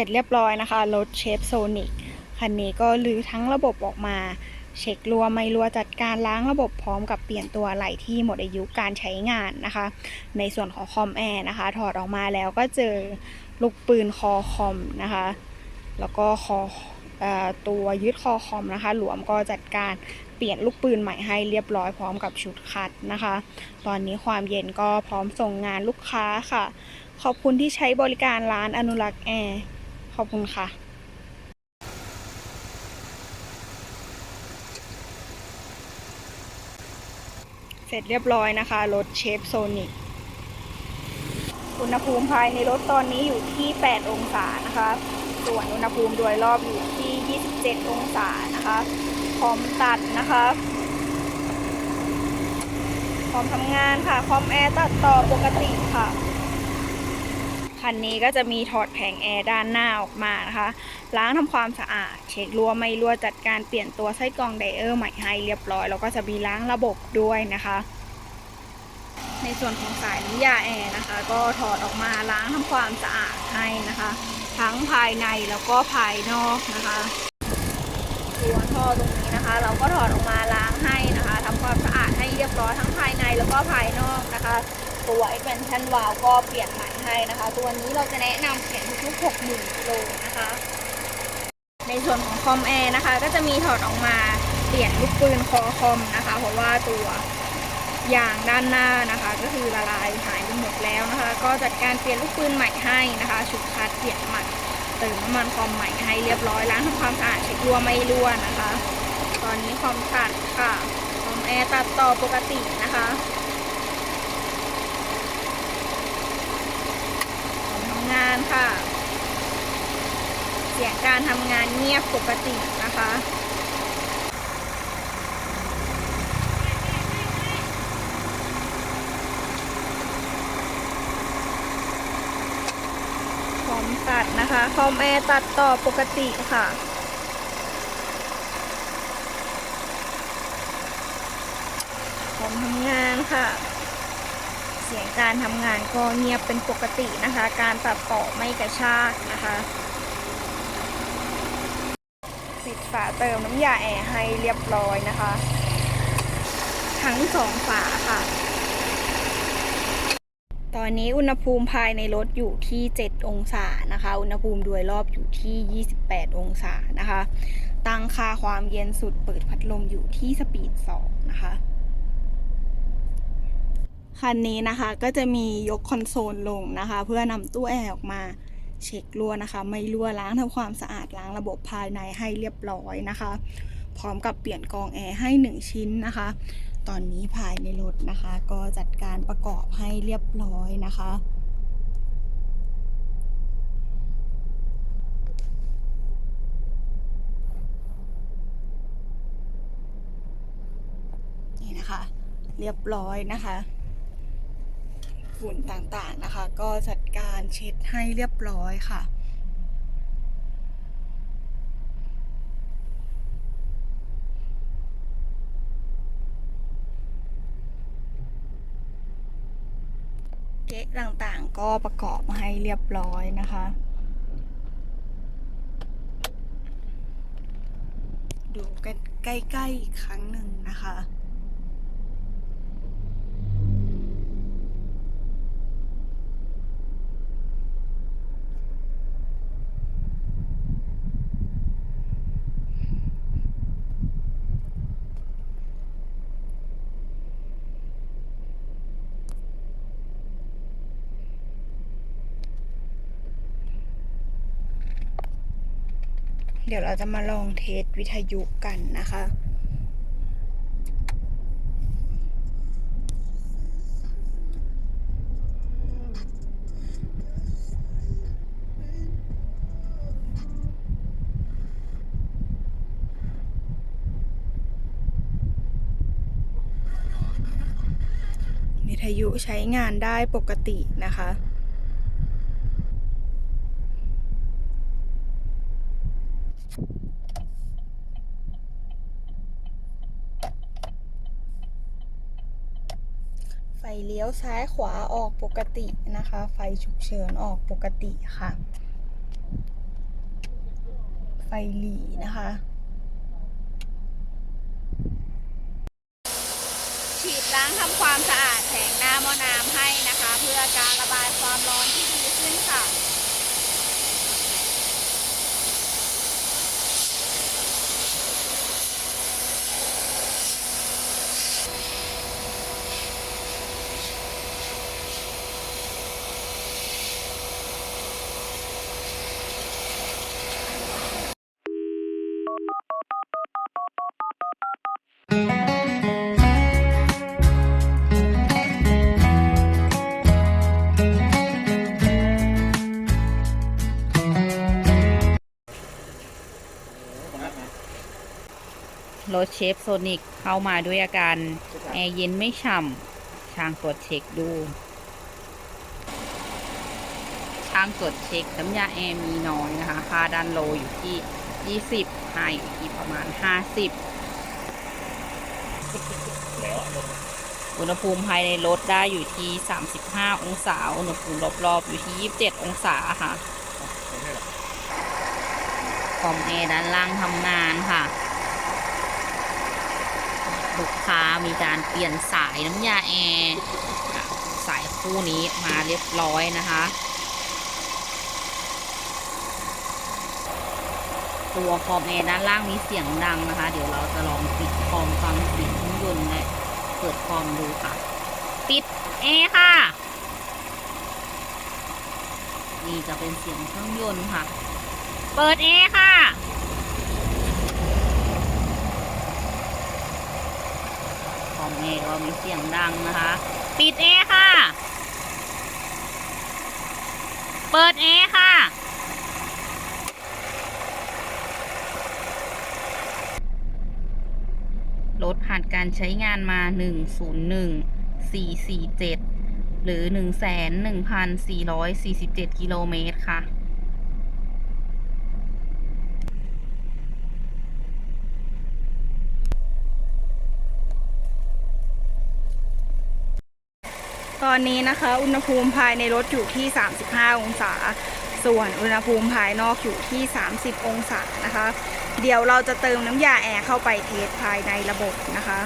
ร็จเรียบร้อยนะคะ รถเชฟโซนิกคันนี้ก็รื้อทั้งระบบออกมา เช็ครัวไม่รัวจัดการล้างระบบพร้อมกับเปลี่ยนตัวอะไหล่ที่หมดอายุการใช้งานนะคะ ในส่วนของคอมแอร์นะคะ ถอดออกมาแล้วก็เจอลูกปืนคอคอมนะคะ แล้วก็คออตัวยึดคอคอมนะคะ หลวมก็จัดการเปลี่ยนลูกปืนใหม่ให้เรียบร้อยพร้อมกับชุดคัดนะคะ ตอนนี้ความเย็นก็พร้อมส่งงานลูกค้าค่ะ ขอบคุณที่ใช้บริการร้านอนุรักษ์แอร์ ขอบคุณค่ะเสร็จเรียบร้อยนะคะ รถเชฟโซนิกอุณหภูมิภายในรถตอนนี้อยู่ที่ 8 องศานะคะ ส่วนอุณหภูมิโดยรอบอยู่ที่ 27 องศานะคะพร้อมตัดนะคะพร้อมทำงานค่ะพร้อมแอร์ตัดต่อปกติค่ะ คันนี้ก็จะมีถอดแผงแอร์ด้านหน้าออกมานะคะ ล้างทำความสะอาด เช็ครั่วไม่รั่วจัดการเปลี่ยนตัวไส้กรองไดเออร์ใหม่ให้เรียบร้อย แล้วก็จะมีล้างระบบด้วยนะคะ ในส่วนของสายน้ำยาแอร์นะคะ ก็ถอดออกมาล้างทำความสะอาดให้นะคะ ทั้งภายในแล้วก็ภายนอกนะคะตัวท่อตรงนี้นะคะ เราก็ถอดออกมาล้างให้นะคะทำความสะอาดให้เรียบร้อยทั้งภายในแล้วก็ภายนอกนะคะ ตัว expansion valve ก็เปลี่ยนใหม่ให้นะคะ ตัวนี้เราจะแนะนำเปลี่ยนทุกๆ60,000กิโลนะคะ ในส่วนของคอมแอร์นะคะ ก็จะมีถอดออกมาเปลี่ยนลูกปืนคอคอมนะคะ เพราะว่าตัวยางด้านหน้านะคะ ก็คือละลายหายไปหมดแล้วนะคะ ก็จัดการเปลี่ยนลูกปืนใหม่ให้นะคะชุดคัดเปลี่ยนใหม่เติมน้ำมันคอมใหม่ให้เรียบร้อยล้างทำความสะอาดเช็ครั่วไม่รั่วนะคะ ตอนนี้คอมตัดค่ะคอมแอร์ตัดต่อปกตินะคะคอมทำงานค่ะ เสียงการทำงานเงียบปกตินะคะคอมตัดนะคะคอมแอร์ตัดต่อปกติค่ะคอมทำงานค่ะ สียงการทำงานก็เงียบเป็นปกตินะคะ การตัดต่อไม่กระชากนะคะปิดฝาเติมน้ำยาแอร์ให้เรียบร้อยนะคะ ทั้งสองฝาค่ะ ตอนนี้อุณหภูมิภายในรถอยู่ที่ 7 องศานะคะ อุณหภูมิโดยรอบอยู่ที่ 28 องศานะคะ ตั้งค่าความเย็นสุดเปิดพัดลมอยู่ที่สปีด 2 นะคะ คันนี้นะคะก็จะมียกคอนโซลลงนะคะ เพื่อนำตู้แอร์ออกมาเช็ครั่วนะคะ ไม่รั่วล้างทำความสะอาดล้างระบบภายในให้เรียบร้อยนะคะ พร้อมกับเปลี่ยนกรองแอร์ให้ 1 ชิ้นนะคะ ตอนนี้ภายในรถนะคะ ก็จัดการประกอบให้เรียบร้อยนะคะนี่นะคะ เรียบร้อยนะคะ ฝุ่นต่างๆนะคะ ก็จัดการเช็ดให้เรียบร้อยค่ะเก๊ะต่างๆก็ประกอบให้เรียบร้อยนะคะ ดูกันใกล้ๆอีกครั้งหนึ่งนะคะ เดี๋ยวเราจะมาลองเทสวิทยุกันนะคะ วิทยุใช้งานได้ปกตินะคะ เลี้ยวซ้ายขวาออกปกตินะคะ ไฟฉุกเฉินออกปกติค่ะ ไฟหลีนะคะฉีดล้างทำความสะอาดแผงหน้าหม้อน้ำให้นะคะ เพื่อการระบายความร้อนที่ดีขึ้นค่ะ เชฟโซนิกเข้ามาด้วยอาการแอร์เย็นไม่ฉ่ำช่างตรวจเช็คดู ช่างตรวจเช็คน้ำยาแอร์มีน้อยนะคะ ค่าดันโลอยู่ที่ 20ไฮอยู่ที่ประมาณ 50อุณหภูมิภายในรถได้อยู่ที่ 35 องศา อุณหภูมิรอบๆ อยู่ที่ 27 องศาค่ะคอมแอร์ด้านล่างทำงานค่ะ ลูกค้ามีการเปลี่ยนสายน้ำยาแอร์สายคู่นี้มาเรียบร้อยนะคะ ตัวคอมแอร์ด้านล่างมีเสียงดังนะคะ เดี๋ยวเราจะลองปิดคอมฟังเสียงเครื่องยนต์และเปิดคอมดูค่ะ ปิดแอร์ค่ะ นี่จะเป็นเสียงเครื่องยนต์ค่ะ เปิดแอร์ค่ะ คอมแอร์ก็มีเสียงดังนะคะ ปิดแอร์ค่ะ เปิดแอร์ค่ะ รถผ่านการใช้งานมา 101 447 หรือ 1,1447 กิโลเมตรค่ะ อนนี้นะคะ อุณหภูมิภายในรถอยู่ที่ 35 องศา ส่วนอุณหภูมิภายนอกอยู่ที่ 30 องศานะคะ เดี๋ยวเราจะเติมน้ำยาแอร์เข้าไปเทสภายในระบบนะคะ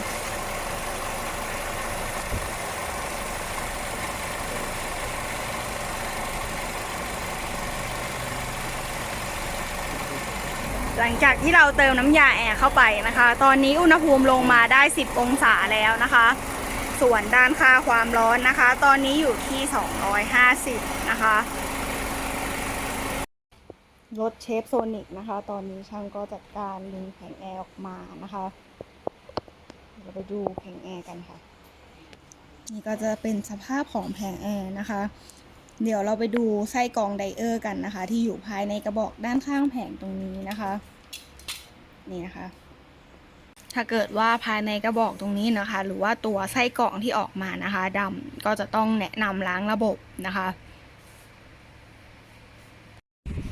หลังจากที่เราเติมน้ำยาแอร์เข้าไปนะคะ ตอนนี้อุณหภูมิลงมาได้ 10 องศาแล้วนะคะ ส่วนด้านค่าความร้อนนะคะ ตอนนี้อยู่ที่ 250 นะคะ รถเชฟโซนิกนะคะ ตอนนี้ช่างก็จัดการดึงแผงแอร์ออกมานะคะเราไปดูแผงแอร์กันค่ะ นี่ก็จะเป็นสภาพของแผงแอร์นะคะ เดี๋ยวเราไปดูไส้กรองไดเออร์กันนะคะ ที่อยู่ภายในกระบอกด้านข้างแผงตรงนี้นะคะ นี่นะคะ ถ้าเกิดว่าภายในกระบอกตรงนี้นะคะ หรือว่าตัวไส้กรองที่ออกมานะคะดำก็จะต้องแนะนำล้างระบบนะคะ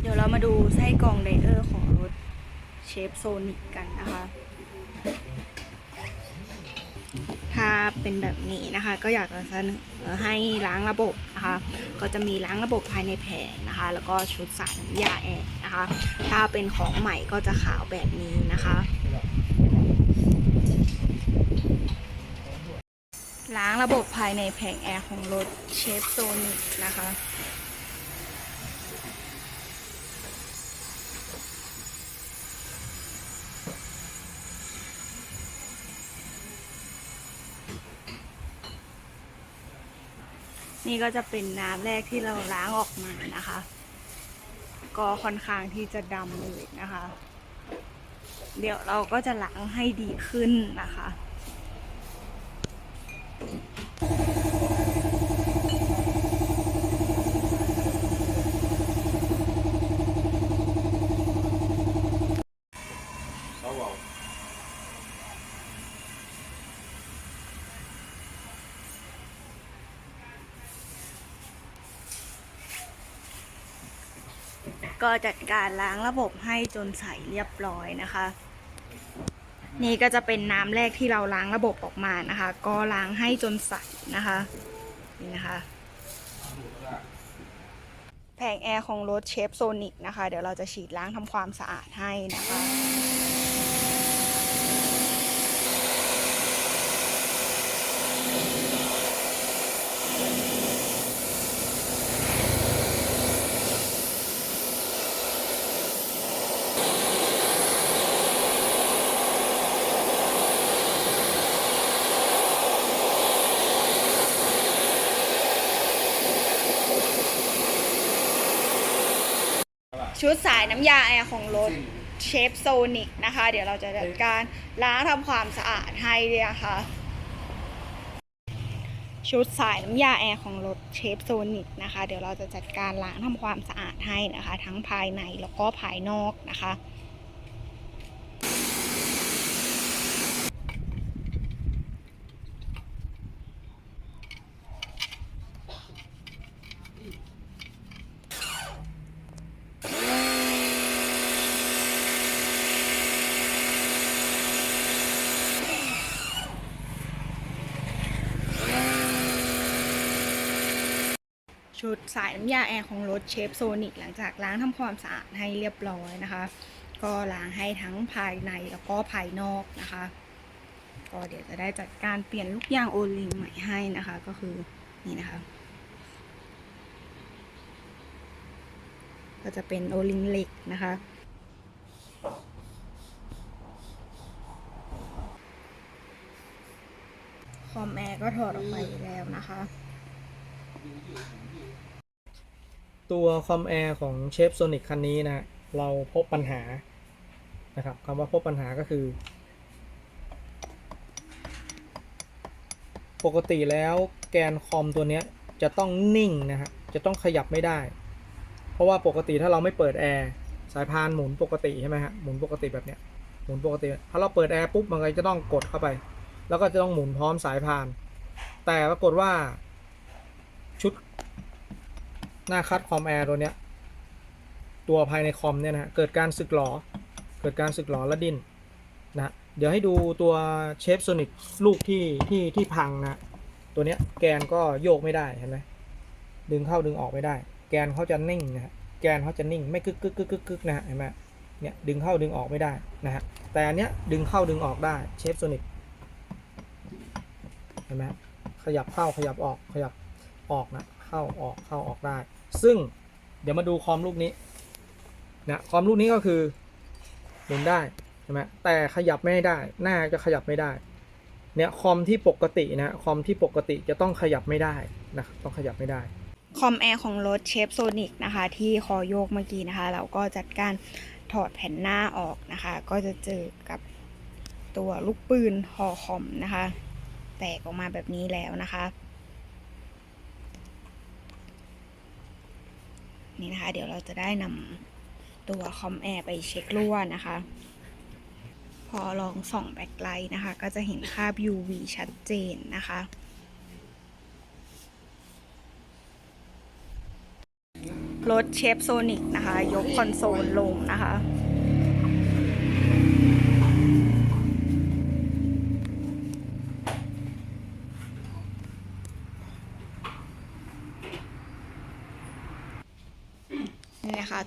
เดี๋ยวเรามาดูไส้กรองไดเออร์ของรถเชฟโซนิกกันนะคะถ้าเป็นแบบนี้นะคะ ก็อยากจะเสนอให้ล้างระบบนะคะ ก็จะมีล้างระบบภายในแผงนะคะ แล้วก็ชุดสายน้ำยาแอร์นะคะ ถ้าเป็นของใหม่ก็จะขาวแบบนี้นะคะ ล้างระบบภายในแผงแอร์ของรถเชฟโซนิกนะคะ นี่ก็จะเป็นน้ำแรกที่เราล้างออกมานะคะ ก็ค่อนข้างที่จะดำเลยนะคะ เดี๋ยวเราก็จะล้างให้ดีขึ้นนะคะ ก็จัดการล้างระบบให้จนใสเรียบร้อยนะคะ นี่ก็จะเป็นน้ำแรกที่เราล้างระบบออกมานะคะ ก็ล้างให้จนใสนะคะนี่นะคะแผงแอร์ของรถเชฟโซนิกนะคะ เดี๋ยวเราจะฉีดล้างทำความสะอาดให้นะคะ ชุดสายน้ำยาแอร์ของรถเชฟโซนิกนะคะ เดี๋ยวเราจะจัดการล้างทำความสะอาดให้เลยนะคะชุดสายน้ำยาแอร์ของรถเชฟโซนิกนะคะ เดี๋ยวเราจะจัดการล้างทำความสะอาดให้นะคะ ทั้งภายในแล้วก็ภายนอกนะคะ ชุดสายน้ำยาแอร์ของรถเชฟโซนิกหลังจากล้างทำความสะอาดให้เรียบร้อยนะคะ ก็ล้างให้ทั้งภายในแล้วก็ภายนอกนะคะ ก็เดี๋ยวจะได้จัดการเปลี่ยนลูกยางโอลิงใหม่ให้นะคะ ก็คือนี่นะคะ ก็จะเป็นโอลิงเหล็กนะคะคอมแอร์ก็ถอดออกไปแล้วนะคะ ตัวคอมแอร์ของเชฟโซนิกคันนี้นะเราพบปัญหานะครับคำว่าพบปัญหาก็คือ ปกติแล้วแกนคอมตัวนี้จะต้องนิ่งนะฮะจะต้องขยับไม่ได้ เพราะว่าปกติถ้าเราไม่เปิดแอร์สายพานหมุนปกติใช่ไหมฮะหมุนปกติแบบเนี้ยหมุนปกติถ้าเราเปิดแอร์ปุ๊บมันก็จะต้องกดเข้าไป แล้วก็จะต้องหมุนพร้อมสายพาน แต่ปรากฏว่าชุด หน้าคัดคอมแอร์ตัวเนี้ย ตัวภายในคอมเนี่ยนะฮะเกิดการสึกหรอเกิดการสึกหรอและดิ้นนะ เดี๋ยวให้ดูตัวเชฟโซนิกลูกที่ที่ที่พังนะ ตัวเนี้ยแกนก็โยกไม่ได้เห็นไหมดึงเข้าดึงออกไม่ได้ แกนเขาจะนิ่งนะฮะแกนเขาจะนิ่งไม่กึกกึกกึกกึกกึกนะฮะเห็นไหมเนี่ยดึงเข้าดึงออกไม่ได้นะฮะ แต่อันเนี้ยดึงเข้าดึงออกได้เชฟโซนิกเห็นไหมขยับเข้าขยับออกขยับออกนะ เข้าออกเข้าออกได้ ซึ่งเดี๋ยวมาดูคอมลูกนี้นะคอมลูกนี้ก็คือหมุนได้ใช่ไหมแต่ขยับไม่ได้ หน้าจะขยับไม่ได้เนี่ยคอมที่ปกตินะคอมที่ปกติจะต้องขยับไม่ได้นะต้องขยับไม่ได้คอมแอร์ของรถเชฟโซนิกนะคะ ที่คอโยกเมื่อกี้นะคะ เราก็จัดการถอดแผ่นหน้าออกนะคะ ก็จะเจอกับตัวลูกปืนหอคอมนะคะ แตกออกมาแบบนี้แล้วนะคะ นี้นะคะ เดี๋ยวเราจะได้นำตัวคอมแอร์ไปเช็ครั่วนะคะ พอลองส่องแบ็คไลท์นะคะ ก็จะเห็นค่า UV ชัดเจนนะคะรถเชฟโซนิกนะคะ ยกคอนโซลลงนะคะ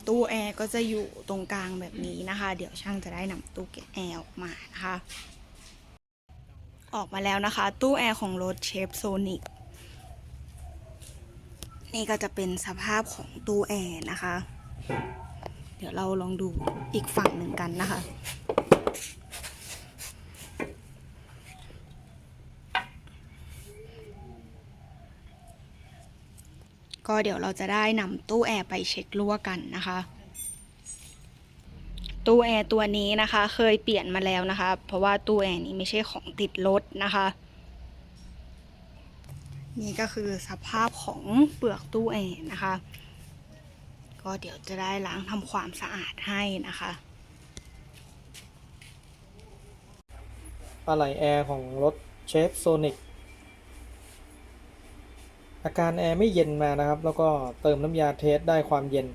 ตู้แอร์ก็จะอยู่ตรงกลางแบบนี้นะคะ เดี๋ยวช่างจะได้นำตู้เก็บแอร์ออกมานะคะ ออกมาแล้วนะคะ ตู้แอร์ของรถเชฟโซนิกนี่ก็จะเป็นสภาพของตู้แอร์นะคะ เดี๋ยวเราลองดูอีกฝั่งหนึ่งกันนะคะ ก็เดี๋ยวเราจะได้นำตู้แอร์ไปเช็ครั่วกันนะคะ ตู้แอร์ตัวนี้นะคะเคยเปลี่ยนมาแล้วนะคะ เพราะว่าตู้แอร์นี้ไม่ใช่ของติดรถนะคะ นี่ก็คือสภาพของเปลือกตู้แอร์นะคะ ก็เดี๋ยวจะได้ล้างทำความสะอาดให้นะคะอะไหล่แอร์ของรถเชฟโซนิก อาการแอร์ไม่เย็นมานะครับ แล้วก็เติมน้ำยาเทสได้ความเย็น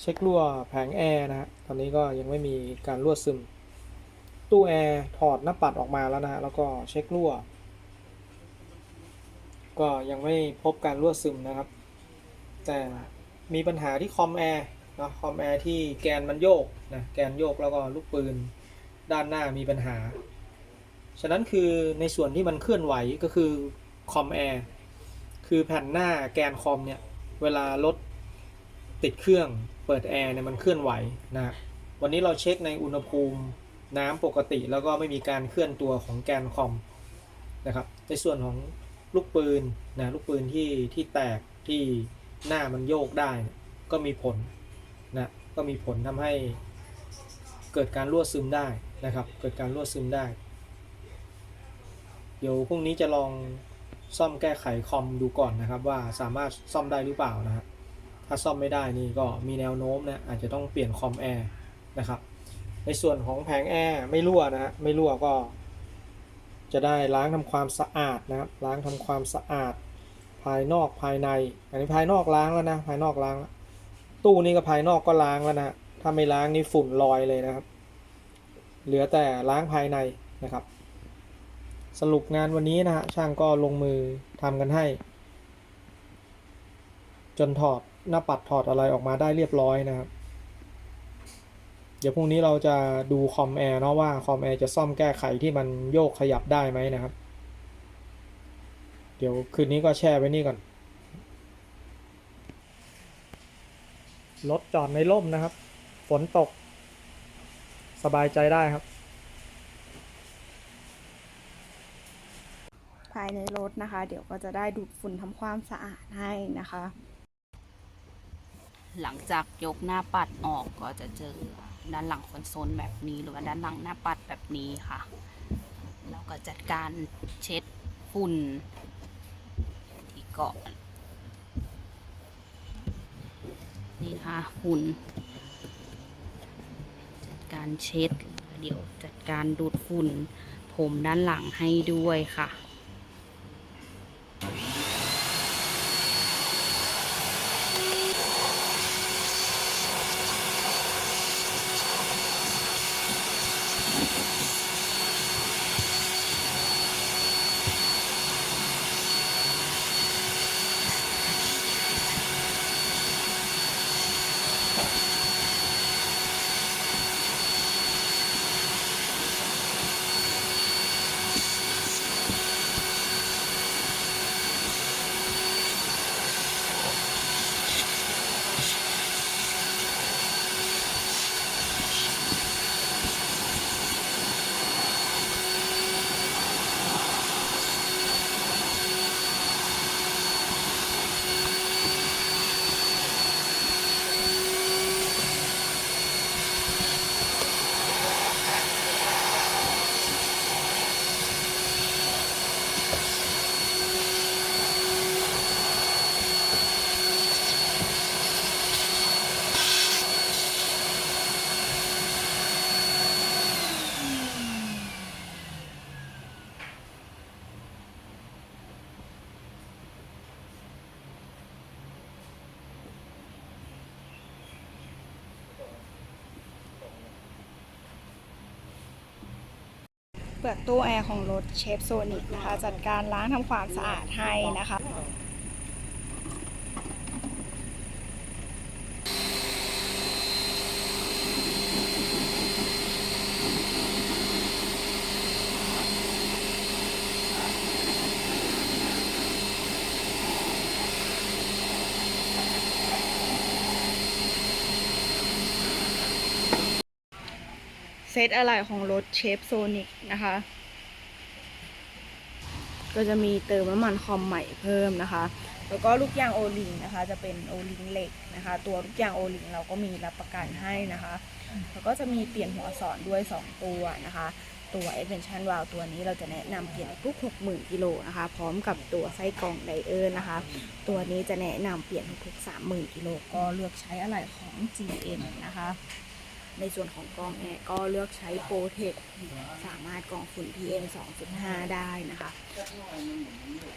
เช็ครั่วแผงแอร์นะฮะตอนนี้ก็ยังไม่มีการรั่วซึม ตู้แอร์ถอดหน้าปัดออกมาแล้วนะฮะแล้วก็เช็ครั่ว ก็ยังไม่พบการรั่วซึมนะครับ แต่มีปัญหาที่คอมแอร์นะคอมแอร์ที่แกนมันโยกนะแกนโยกแล้วก็ลูกปืนด้านหน้ามีปัญหา ฉะนั้นคือในส่วนที่มันเคลื่อนไหวก็คือคอมแอร์คือแผ่นหน้าแกนคอมเนี่ย เวลารถติดเครื่องเปิดแอร์เนี่ยมันเคลื่อนไหวนะวันนี้เราเช็คในอุณหภูมิน้ำปกติแล้วก็ไม่มีการเคลื่อนตัวของแกนคอมนะครับในส่วนของลูกปืนนะลูกปืนที่ที่แตกที่หน้ามันโยกได้เนี่ยก็มีผลนะก็มีผลทำให้เกิดการรั่วซึมได้นะครับ เกิดการรั่วซึมได้ ดี๋ยวพรุ่งนี้จะลองซ่อมแก้ไขคอมดูก่อนนะครับ ว่าสามารถซ่อมได้หรือเปล่านะฮะถ้าซ่อมไม่ได้นี่ก็มีแนวโน้มนะอาจจะต้องเปลี่ยนคอมแอร์นะครับ ในส่วนของแผงแอร์ไม่รั่วนะฮะไม่รั่วก็ จะได้ล้างทำความสะอาดนะครับ ล้างทำความสะอาด ภายนอกภายใน อันนี้ภายนอกล้างแล้วนะ ภายนอกล้างแล้วตู้นี้ก็ภายนอกก็ล้างแล้วนะถ้าไม่ล้างนี่ฝุ่นลอยเลยนะครับ เหลือแต่ล้างภายในนะครับ สรุปงานวันนี้นะฮะช่างก็ลงมือทำกันให้ จนถอดหน้าปัดถอดอะไรออกมาได้เรียบร้อยนะครับ เดี๋ยวพรุ่งนี้เราจะดูคอมแอร์เนาะว่าคอมแอร์จะซ่อมแก้ไขที่มันโยกขยับได้ไหมนะครับ เดี๋ยวคืนนี้ก็แช่ไว้นี่ก่อนรถจอดในร่มนะครับ ฝนตก สบายใจได้ครับ ภายในรถนะคะ เดี๋ยวก็จะได้ดูดฝุ่นทำความสะอาดให้นะคะ หลังจากยกหน้าปัดออกก็จะเจอด้านหลังคอนโซลแบบนี้หรือว่าด้านหลังหน้าปัดแบบนี้ค่ะ แล้วก็จัดการเช็ดฝุ่นที่เกาะนี่ค่ะฝุ่นจัดการเช็ด เดี๋ยวจัดการดูดฝุ่นผมด้านหลังให้ด้วยค่ะ เปลือกตู้แอร์ของรถเชฟโซนิกนะคะ จัดการล้างทำความสะอาดให้นะคะ เซตอะไรของรถเชฟโซนิกนะคะ ก็จะมีเติมน้ำมันคอมใหม่เพิ่มนะคะ แล้วก็ลูกยางโอลิงนะคะ จะเป็นโอลิงเหล็กนะคะ ตัวลูกยางโอลิงเราก็มีรับประกันให้นะคะ แล้วก็จะมีเปลี่ยนหัวสอนด้วย 2 ตัวนะคะตัว extension valve ตัวนี้เราจะแนะนำเปลี่ยนทุก 60,000 กิโลนะคะ พร้อมกับตัวไส้กรองไดเออร์นะคะ ตัวนี้จะแนะนำเปลี่ยนทุกๆ30,000 กิโลก็เลือกใช้อะไรของ GM นะคะ ในส่วนของกองแอร์ก็เลือกใช้โปรเทคสามารถกองฝุ่น PM 2.5 ได้นะคะ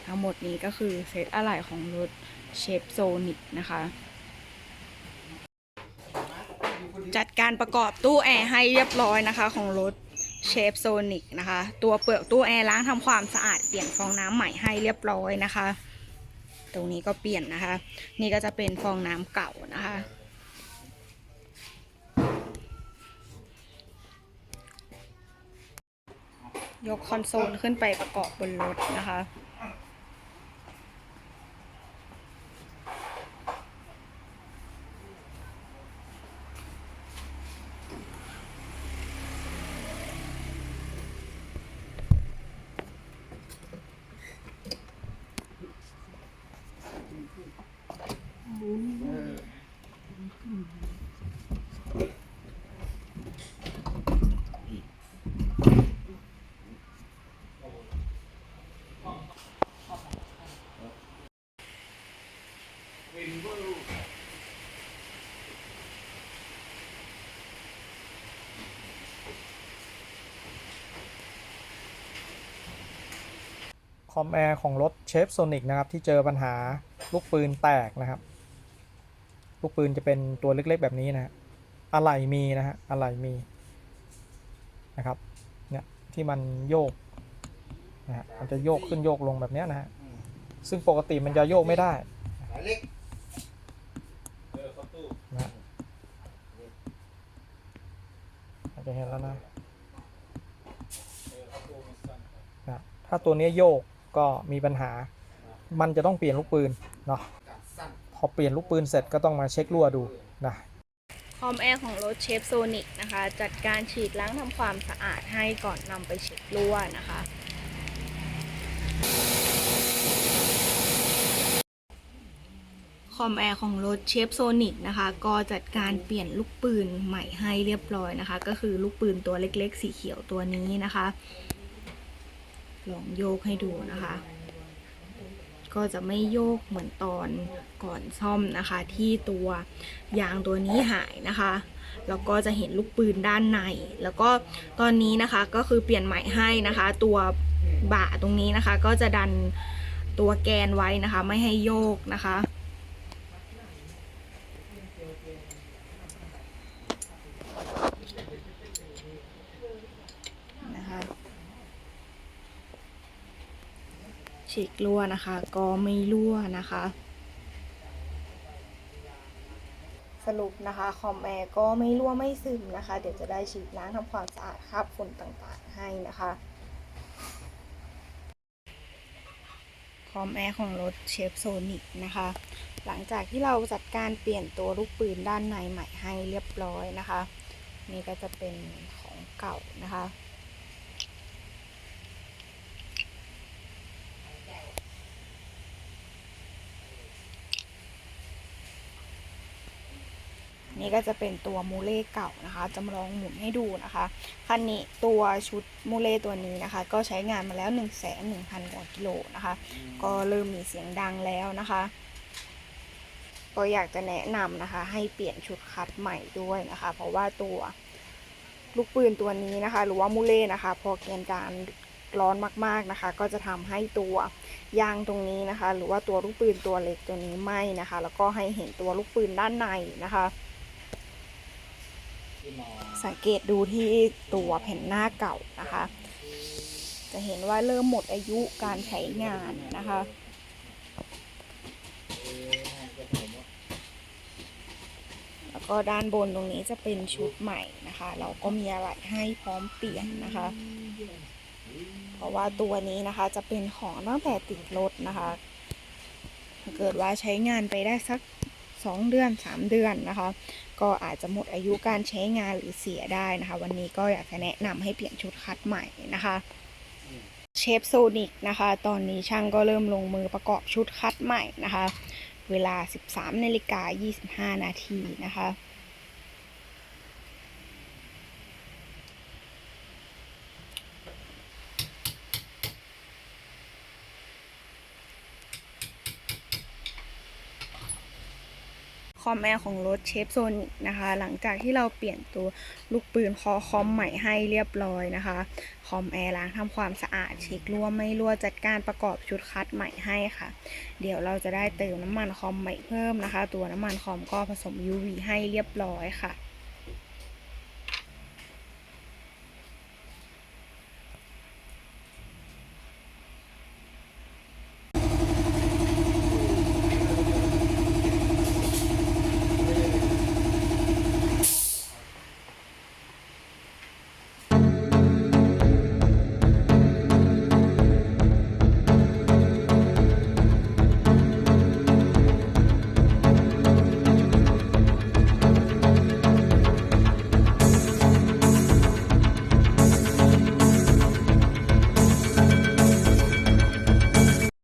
ทั้งหมดนี้ก็คือเซตอะไหล่ของรถเชฟโซนิกนะคะ จัดการประกอบตู้แอร์ให้เรียบร้อยนะคะของรถเชฟโซนิกนะคะ ตัวเปลือกตู้แอร์ล้างทำความสะอาดเปลี่ยนฟองน้ำใหม่ให้เรียบร้อยนะคะ ตรงนี้ก็เปลี่ยนนะคะ นี่ก็จะเป็นฟองน้ำเก่านะคะ ยกคอนโซลขึ้นไปประกอบบนรถนะคะ อมแอร์ของรถเชฟโซนิกนะครับที่เจอปัญหาลูกปืนแตกนะครับ ลูกปืนจะเป็นตัวเล็กๆแบบนี้นะอะไหล่มีนะฮะอะไหล่มีนะครับเนี่ยที่มันโยกนะฮะมันจะโยกขึ้นโยกลงแบบนี้นะฮะซึ่งปกติมันจะโยกไม่ได้นะฮะอาจจะเห็นแล้วนะนะถ้าตัวนี้โยก ก็มีปัญหา มันจะต้องเปลี่ยนลูกปืนเนาะพอเปลี่ยนลูกปืนเสร็จก็ต้องมาเช็ครั่วดูนะคอมแอร์ของรถเชฟโซนิกนะคะ จัดการฉีดล้างทำความสะอาดให้ก่อนนำไปเช็ครั่วนะคะ คอมแอร์ของรถเชฟโซนิกนะคะ ก็จัดการเปลี่ยนลูกปืนใหม่ให้เรียบร้อยนะคะ ก็คือลูกปืนตัวเล็กๆ สีเขียวตัวนี้นะคะ ลองโยกให้ดูนะคะ ก็จะไม่โยกเหมือนตอนก่อนซ่อมนะคะ ที่ตัวยางตัวนี้หายนะคะแล้วก็จะเห็นลูกปืนด้านใน แล้วก็ตอนนี้นะคะก็คือเปลี่ยนใหม่ให้นะคะ ตัวบ่าตรงนี้นะคะ ก็จะดันตัวแกนไว้นะคะ ไม่ให้โยกนะคะนะคะ ฉีกรั่วนะคะ ก็ไม่รั่วนะคะ สรุปนะคะคอมแอร์ก็ไม่รั่วไม่ซึมนะคะ เดี๋ยวจะได้ฉีดล้างทำความสะอาดคราบฝุ่นต่างๆให้นะคะคอมแอร์ของรถเชฟโซนิกนะคะ หลังจากที่เราจัดการเปลี่ยนตัวลูกปืนด้านในใหม่ให้เรียบร้อยนะคะ นี่ก็จะเป็นของเก่านะคะ นี่ก็จะเป็นตัวมูเล่เก่านะคะจำลองหมุนให้ดูนะคะคันนี้ตัวชุดมูเล่ตัวนี้นะคะ ก็ใช้งานมาแล้ว 1 1 0 0 0กว่ากิโลนะคะ ก็เริ่มมีเสียงดังแล้วนะคะ ก็อยากจะแนะนำนะคะ ให้เปลี่ยนชุดคัดใหม่ด้วยนะคะ เพราะว่าตัวลูกปืนตัวนี้นะคะ หรือว่ามูเล่นะคะ พอเกณฑ์การร้อนมากๆนะคะ ก็จะทำให้ตัวยางตรงนี้นะคะ หรือว่าตัวลูกปืนตัวเล็กตัวนี้ไหม้นะคะ แล้วก็ให้เห็นตัวลูกปืนด้านในนะคะ สังเกตดูที่ตัวแผ่นหน้าเก่านะคะ จะเห็นว่าเริ่มหมดอายุการใช้งานนะคะ แล้วก็ด้านบนตรงนี้จะเป็นชุดใหม่นะคะ เราก็มีอะไรให้พร้อมเปลี่ยนนะคะ เพราะว่าตัวนี้นะคะจะเป็นของตั้งแต่ติดรถนะคะ ถ้าเกิดว่าใช้งานไปได้สัก 2 เดือน 3 เดือนนะคะ ก็อาจจะหมดอายุการใช้งานหรือเสียได้นะคะ วันนี้ก็อยากจะแนะนำให้เปลี่ยนชุดคัดใหม่นะคะเชฟโซนิกนะคะ ตอนนี้ช่างก็เริ่มลงมือประกอบชุดคัดใหม่นะคะ เวลา 13นาฬิกา25 นาทีนะคะ อมแอร์ของรถเชฟโซนิกนะคะ หลังจากที่เราเปลี่ยนตัวลูกปืนคอคอมใหม่ให้เรียบร้อยนะคะคอมแอร์ล้างทำความสะอาดเช็ครั่วไม่รั่วจัดการประกอบชุดคัดใหม่ให้ค่ะ เดี๋ยวเราจะได้เติมน้ำมันคอมใหม่เพิ่มนะคะ ตัวน้ำมันคอมก็ผสม UV ให้เรียบร้อยค่ะ